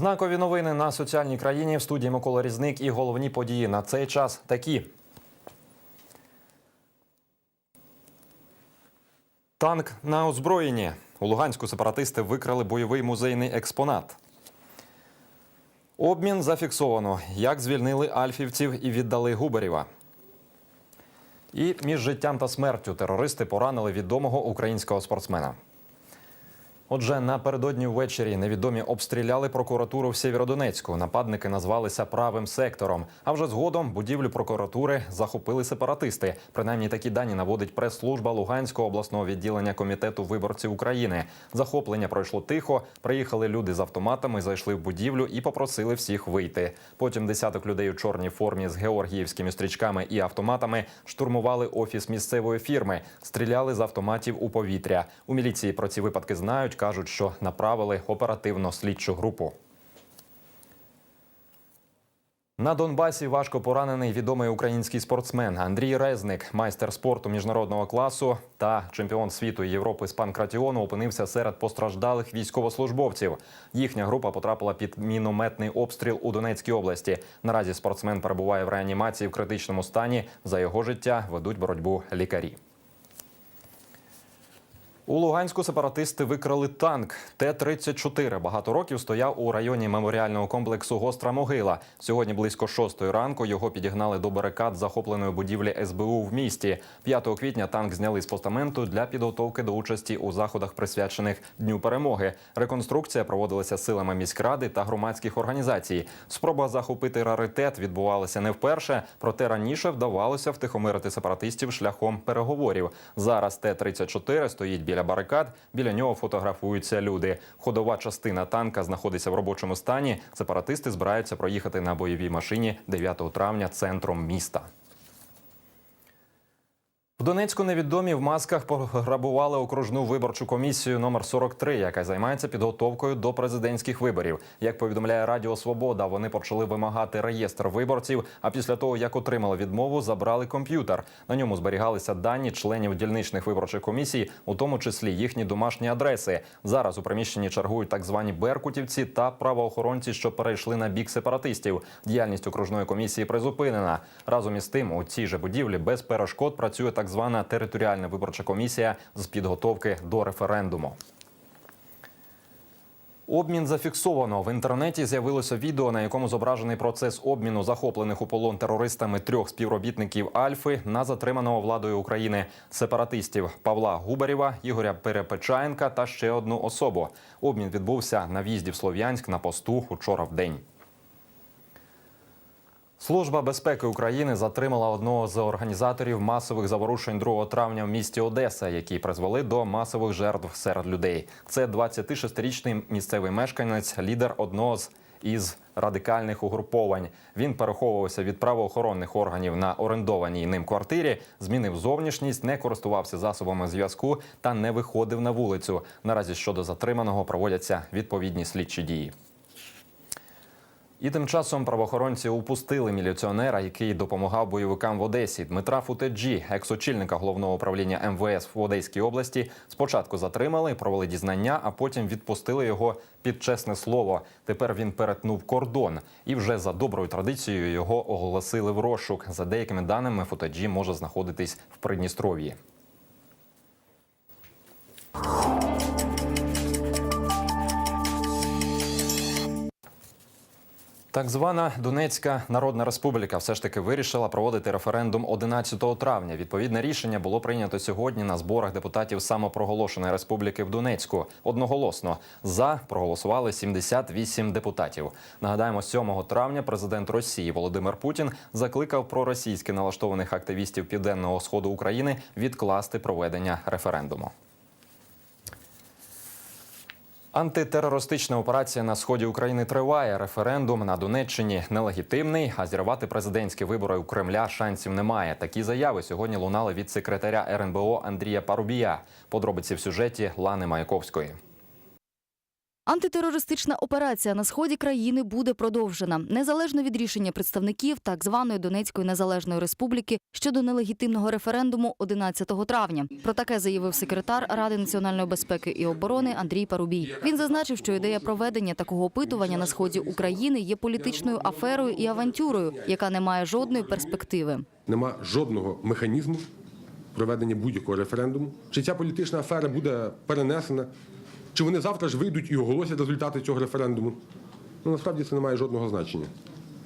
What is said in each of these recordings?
Знакові новини на соціальній країні в студії Микола Різник і головні події на цей час такі. Танк на озброєнні. У Луганську сепаратисти викрали бойовий музейний експонат. Обмін зафіксовано. Як звільнили альфівців і віддали Губарєва. І між життям та смертю терористи поранили відомого українського спортсмена. Отже, напередодні ввечері невідомі обстріляли прокуратуру в Сєвєродонецьку. Нападники назвалися правим сектором. А вже згодом будівлю прокуратури захопили сепаратисти. Принаймні такі дані наводить прес-служба Луганського обласного відділення комітету виборців України. Захоплення пройшло тихо. Приїхали люди з автоматами, зайшли в будівлю і попросили всіх вийти. Потім десяток людей у чорній формі з георгіївськими стрічками і автоматами штурмували офіс місцевої фірми, стріляли з автоматів у повітря. У міліції про ці випадки знають, кажуть, що направили оперативно слідчу групу. На Донбасі важко поранений відомий український спортсмен Андрій Резник, майстер спорту міжнародного класу та чемпіон світу Європи з панкратіону, опинився серед постраждалих військовослужбовців. Їхня група потрапила під мінометний обстріл у Донецькій області. Наразі спортсмен перебуває в реанімації в критичному стані. За його життя ведуть боротьбу лікарі. У Луганську сепаратисти викрали танк Т-34. Багато років стояв у районі меморіального комплексу Гостра могила. Сьогодні близько шостої ранку його підігнали до барикад захопленої будівлі СБУ в місті. 5 квітня танк зняли з постаменту для підготовки до участі у заходах, присвячених Дню перемоги. Реконструкція проводилася силами міськради та громадських організацій. Спроба захопити раритет відбувалася не вперше, проте раніше вдавалося втихомирити сепаратистів шляхом переговорів. Зараз Т-34 стоїть біля барикад. Біля нього фотографуються люди. Ходова частина танка знаходиться в робочому стані. Сепаратисти збираються проїхати на бойовій машині 9 травня центром міста. В Донецьку невідомі в масках пограбували окружну виборчу комісію номер 43, яка займається підготовкою до президентських виборів. Як повідомляє Радіо Свобода, вони почали вимагати реєстр виборців. А після того, як отримали відмову, забрали комп'ютер. На ньому зберігалися дані членів дільничних виборчих комісій, у тому числі їхні домашні адреси. Зараз у приміщенні чергують так звані беркутівці та правоохоронці, що перейшли на бік сепаратистів. Діяльність окружної комісії призупинена. Разом із тим, у цій же будівлі без перешкод працює так звана територіальна виборча комісія з підготовки до референдуму. Обмін зафіксовано в інтернеті. З'явилося відео, на якому зображений процес обміну захоплених у полон терористами трьох співробітників Альфи на затриманого владою України сепаратистів Павла Губарєва, Ігоря Перепечаєнка та ще одну особу. Обмін відбувся на в'їзді в Слов'янськ на посту учора в день. Служба безпеки України затримала одного з організаторів масових заворушень 2 травня в місті Одеса, які призвели до масових жертв серед людей. Це 26-річний місцевий мешканець, лідер одного з із радикальних угруповань. Він переховувався від правоохоронних органів на орендованій ним квартирі, змінив зовнішність, не користувався засобами зв'язку та не виходив на вулицю. Наразі щодо затриманого проводяться відповідні слідчі дії. І тим часом правоохоронці упустили міліціонера, який допомагав бойовикам в Одесі. Дмитра Футеджі, екс-очільника головного управління МВС в Одеській області, спочатку затримали, провели дізнання, а потім відпустили його під чесне слово. Тепер він перетнув кордон, і вже за доброю традицією його оголосили в розшук. За деякими даними, Футеджі може знаходитись в Придністров'ї. Так звана Донецька Народна Республіка все ж таки вирішила проводити референдум 11 травня. Відповідне рішення було прийнято сьогодні на зборах депутатів самопроголошеної республіки в Донецьку. Одноголосно за проголосували 78 депутатів. Нагадаємо, 7 травня президент Росії Володимир Путін закликав проросійськи налаштованих активістів південного сходу України відкласти проведення референдуму. Антитерористична операція на сході України триває. Референдум на Донеччині нелегітимний, а зірвати президентські вибори у Кремля шансів немає. Такі заяви сьогодні лунали від секретаря РНБО Андрія Парубія. Подробиці в сюжеті Лани Маяковської. Антитерористична операція на сході країни буде продовжена незалежно від рішення представників так званої Донецької незалежної республіки щодо нелегітимного референдуму 11 травня. Про таке заявив секретар Ради національної безпеки і оборони Андрій Парубій. Він зазначив, що ідея проведення такого опитування на сході України є політичною аферою і авантюрою, яка не має жодної перспективи. Нема жодного механізму проведення будь-якого референдуму. Чи ця політична афера буде перенесена, чи вони завтра ж вийдуть і оголосять результати цього референдуму. Ну, насправді це не має жодного значення.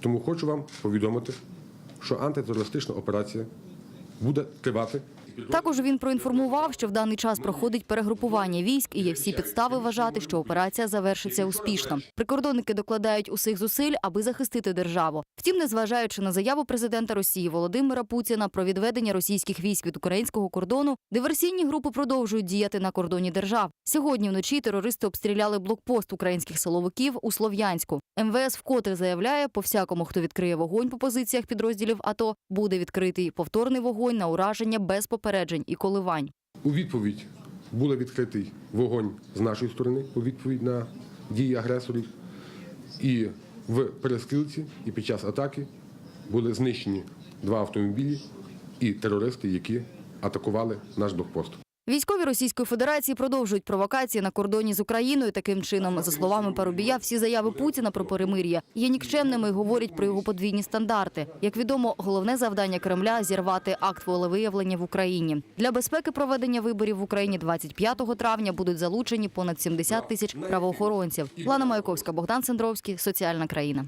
Тому хочу вам повідомити, що антитерористична операція буде тривати. Також він проінформував, що в даний час проходить перегрупування військ і є всі підстави вважати, що операція завершиться успішно. Прикордонники докладають усіх зусиль, аби захистити державу. Втім, незважаючи на заяву президента Росії Володимира Путіна про відведення російських військ від українського кордону, диверсійні групи продовжують діяти на кордоні держав. Сьогодні вночі терористи обстріляли блокпост українських силовиків у Слов'янську. МВС вкотре заявляє, по всякому, хто відкриє вогонь по позиціях підрозділів АТО, буде відкритий повторний вогонь на ураження без попереджень і коливань. У відповідь був відкритий вогонь з нашої сторони, у відповідь на дії агресорів. І в перескілці, і під час атаки були знищені два автомобілі і терористи, які атакували наш блокпост. Військові Російської Федерації продовжують провокації на кордоні з Україною. Таким чином, за словами Парубія, всі заяви Путіна про перемир'я є нікчемними і говорять про його подвійні стандарти. Як відомо, головне завдання Кремля зірвати акт волевиявлення в Україні. Для безпеки проведення виборів в Україні 25 травня будуть залучені понад 70 тисяч правоохоронців. Лана Маяковська, Богдан Сендровський, соціальна країна.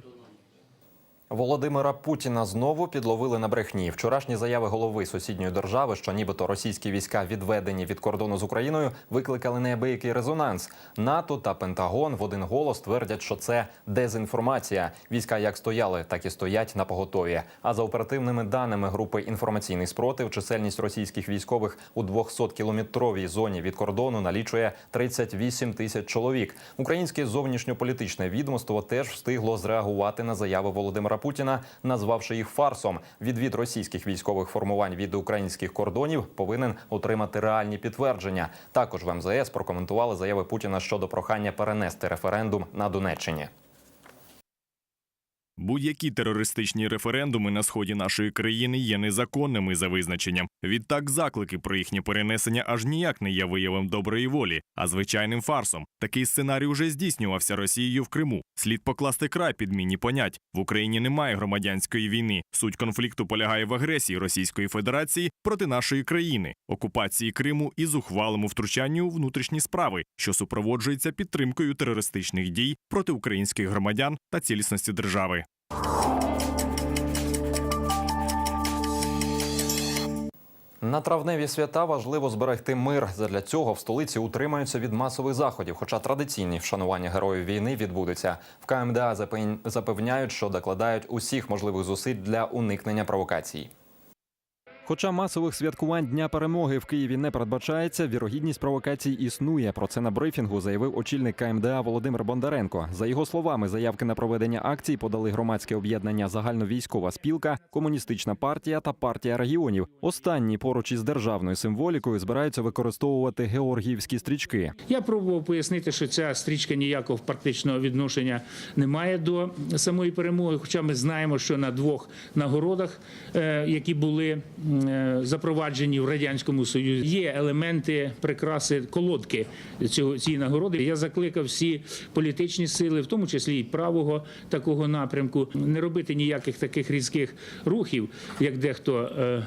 Володимира Путіна знову підловили на брехні. Вчорашні заяви голови сусідньої держави, що нібито російські війська відведені від кордону з Україною, викликали неабиякий резонанс. НАТО та Пентагон в один голос твердять, що це дезінформація. Війська як стояли, так і стоять на поготові. А за оперативними даними групи інформаційний спротив, чисельність російських військових у 200-кілометровій зоні від кордону налічує 38 тисяч чоловік. Українське зовнішньополітичне відомство теж встигло зреагувати на заяви Володимира Путіна, назвавши їх фарсом. Відвід російських військових формувань від українських кордонів повинен отримати реальні підтвердження. Також в МЗС прокоментували заяви Путіна щодо прохання перенести референдум на Донеччині. Будь-які терористичні референдуми на сході нашої країни є незаконними за визначенням. Відтак, заклики про їхнє перенесення аж ніяк не є виявом доброї волі, а звичайним фарсом. Такий сценарій уже здійснювався Росією в Криму. Слід покласти край підміні понять. В Україні немає громадянської війни. Суть конфлікту полягає в агресії Російської Федерації проти нашої країни, окупації Криму і зухвалому втручанню у внутрішні справи, що супроводжується підтримкою терористичних дій проти українських громадян та цілісності держави. На травневі свята важливо зберегти мир. Задля цього в столиці утримаються від масових заходів. Хоча традиційні вшанування героїв війни відбудеться. В КМДА запевня- запевняють, що докладають усіх можливих зусиль для уникнення провокацій. Хоча масових святкувань Дня перемоги в Києві не передбачається, вірогідність провокацій існує. Про це на брифінгу заявив очільник КМДА Володимир Бондаренко. За його словами, заявки на проведення акцій подали громадське об'єднання Загальновійськова спілка, комуністична партія та партія регіонів. Останні поруч із державною символікою збираються використовувати георгіївські стрічки. Я пробував пояснити, що ця стрічка ніякого практичного відношення не має до самої перемоги. Хоча ми знаємо, що на двох нагородах, е, які були запроваджені в радянському союзі, є елементи прикраси колодки цього цієї нагороди. Я закликав всі політичні сили, в тому числі і правого такого напрямку, не робити ніяких таких різких рухів, як дехто е,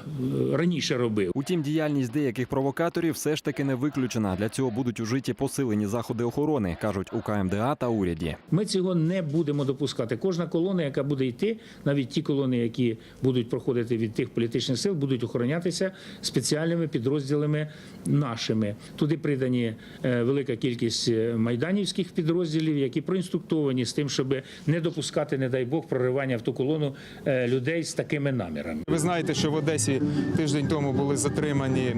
раніше робив. Утім, діяльність деяких провокаторів все ж таки не виключена. Для цього будуть ужиті посилені заходи охорони, кажуть у КМДА та уряді. Ми цього не будемо допускати. Кожна колона, яка буде йти, навіть ті колони, які будуть проходити від тих політичних сил, будуть охоронятися спеціальними підрозділами нашими. Туди придані е, велика кількість е, майданівських підрозділів, які проінструктовані з тим, щоб не допускати, не дай Бог, проривання в ту колону е, людей з такими намірами. Ви знаєте, що в Одесі тиждень тому були затримані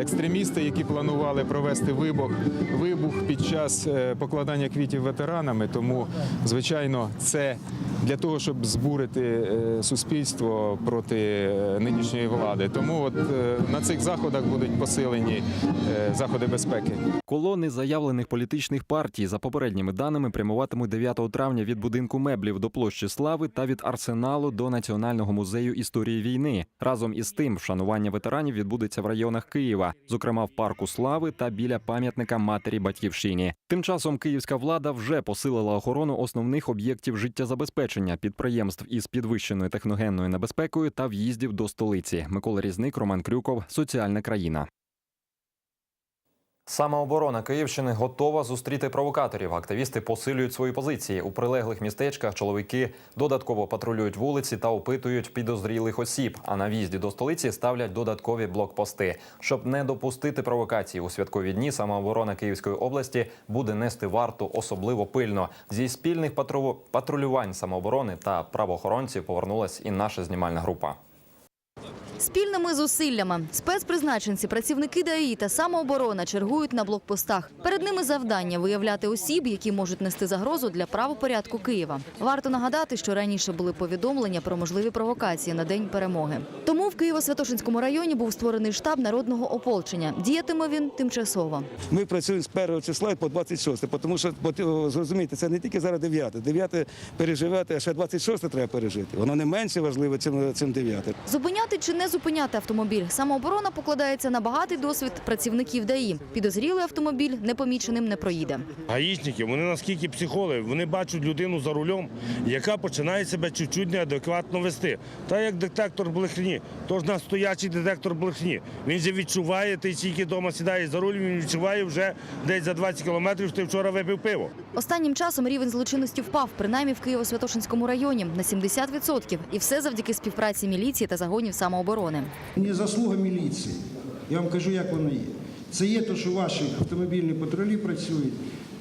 екстремісти, які планували провести вибух, вибух під час покладання квітів ветеранами. Тому, звичайно, це для того, щоб збурити суспільство проти нинішньої влади. Влади. Тому от е, на цих заходах будуть посилені е, заходи безпеки. Колони заявлених політичних партій за попередніми даними прямуватимуть 9 травня від будинку меблів до площі Слави та від арсеналу до Національного музею історії війни. Разом із тим, вшанування ветеранів відбудеться в районах Києва, зокрема в парку Слави та біля пам'ятника матері батьківщині. Тим часом київська влада вже посилила охорону основних об'єктів життєзабезпечення підприємств із підвищеною техногенною небезпекою та в'їздів до столиці. Микола Різник, Роман Крюков, Соціальна країна. Самооборона Київщини готова зустріти провокаторів. Активісти посилюють свої позиції у прилеглих містечках. Чоловіки додатково патрулюють вулиці та опитують підозрілих осіб. А на в'їзді до столиці ставлять додаткові блокпости. Щоб не допустити провокації у святкові дні, самооборона Київської області буде нести варту особливо пильно. Зі спільних патру- патрулювань самооборони та правоохоронців повернулась і наша знімальна група. Спільними зусиллями спецпризначенці, працівники ДАІ та самооборона чергують на блокпостах. Перед ними завдання виявляти осіб, які можуть нести загрозу для правопорядку Києва. Варто нагадати, що раніше були повідомлення про можливі провокації на день перемоги. Тому в Києво-Святошинському районі був створений штаб народного ополчення. Діятиме він тимчасово. Ми працюємо з 1 числа по 26, тому що о, це не тільки зараз 9. 9 переживати, а ще 26 треба пережити. Воно не менше важливо, чим, чим 9. Зупиняти чи не зупиняти автомобіль. Самооборона покладається на багатий досвід працівників ДАІ. Підозрілий автомобіль непоміченим не проїде. Гаїчники, вони наскільки психологи, вони бачать людину за рулем, яка починає себе чуть-чуть неадекватно вести. Та як детектор брехні, тож на стоячий детектор брехні. Він же відчуває, ти тільки вдома сідаєш за руль, він відчуває вже десь за 20 кілометрів, що ти вчора випив пиво. Останнім часом рівень злочинності впав, принаймні в Києво-Святошинському районі на 70%. І все завдяки співпраці міліції та загонів самооборони. Не заслуга міліції. Я вам кажу, як воно є. Це є те, що ваші автомобільні патрулі працюють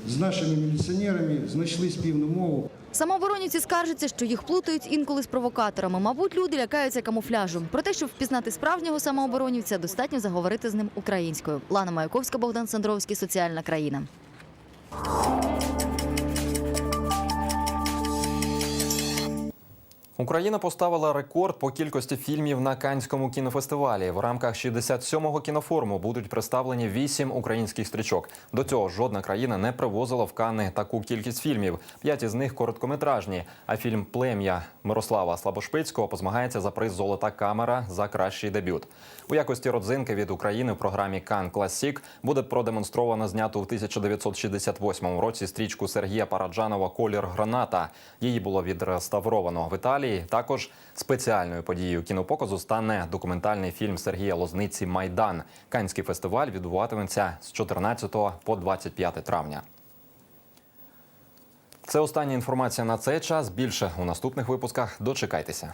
з нашими міліціонерами, знайшли спільну мову. Самооборонівці скаржаться, що їх плутають інколи з провокаторами. Мабуть, люди лякаються камуфляжу. Проте, щоб впізнати справжнього самооборонівця, достатньо заговорити з ним українською. Лана Маяковська, Богдан Сандровський, Соціальна країна. Україна поставила рекорд по кількості фільмів на Канському кінофестивалі. В рамках 67-го кінофоруму будуть представлені вісім українських стрічок. До цього жодна країна не привозила в Канни таку кількість фільмів. П'ять із них короткометражні. А фільм Плем'я Мирослава Слабошпицького позмагається за приз Золота камера за кращий дебют. У якості родзинки від України в програмі Кан Класік буде продемонстровано зняту в 1968 році стрічку Сергія Параджанова Колір граната. Її було відреставровано в Італії. Також спеціальною подією кінопоказу стане документальний фільм Сергія Лозниці Майдан. Канський фестиваль відбуватиметься з 14 по 25 травня. Це остання інформація на цей час. Більше у наступних випусках. Дочекайтеся.